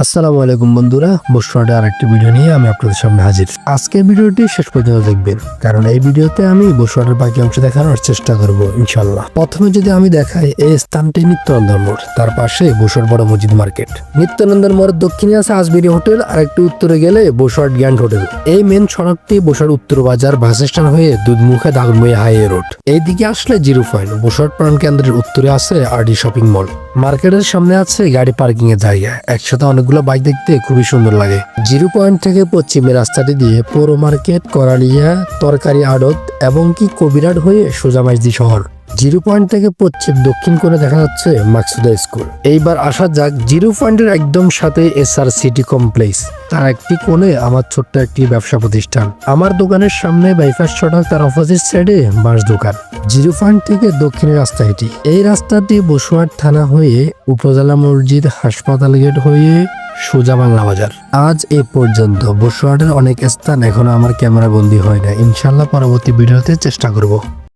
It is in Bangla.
আসসালামু আলাইকুম বন্ধুরা বসরাটে আরেকটি ভিডিও নিয়ে আমি আপনাদের সামনে হাজির। আজকের ভিডিওটি শেষ পর্যন্ত দেখবেন, কারণ এই ভিডিওতে আমি বসরাটের বাকি অংশ দেখানোর চেষ্টা করব ইনশাল্লাহ প্রথমে যদি আমি দেখাই, এই স্থানটি নিত্যানন্দ মোড়, তার পাশে বসর বড় মসজিদ মার্কেট। নিত্যানন্দের মোড়ের দক্ষিণে আছে আজবিরি হোটেল আর একটু উত্তরে গেলে বসরাট গ্র্যান্ড হোটেল। এই মেন সড়কটি বসার উত্তর বাজার বাস স্ট্যান্ড হয়ে দুধমুখে দাগনমই হাইওয়ে রোড। এইদিকে আসলে জিরো পয়েন্ট বসরাট প্রাণ কেন্দ্রের উত্তরে আছে আরডি শপিং মল। মার্কেটের সামনে আছে গাড়ি পার্কিং এর জায়গা। একসাথে অনেকগুলো বাইক দেখতে খুবই সুন্দর লাগে। জিরো পয়েন্ট থেকে পশ্চিমে রাস্তাটি দিয়ে পৌর মার্কেট, করালিয়া, তরকারি আড়ত এবং কি কবিরাট হয়ে সোজামাইজদি শহর। জিরো পয়েন্ট থেকে পশ্চিম দক্ষিণ কোণে দেখা যাচ্ছে মাকসুদা স্কুল। এইবার আসা যাক জিরো পয়েন্টের একদম সাথে এস আর সিটি কমপ্লেক্স। তার একটি কোণে আমার ছোট্ট একটি ব্যবসা প্রতিষ্ঠান। আমার দোকানের সামনে বাইপাস সড়ক তার অপোজিট সাইডে বাঁশ দোকান। জিরো পয়েন্ট থেকে দক্ষিণের রাস্তা এটি। এই রাস্তাটি বসুয়াট থানা হয়ে উপজেলা মসজিদ, হাসপাতাল গেট হয়ে সোজা বাংলা বাজার। আজ এ পর্যন্ত বসুয়াটের অনেক স্থান এখনও আমার ক্যামেরা বন্দি হয় না। ইনশাল্লাহ পরবর্তী ভিডিওতে চেষ্টা করব।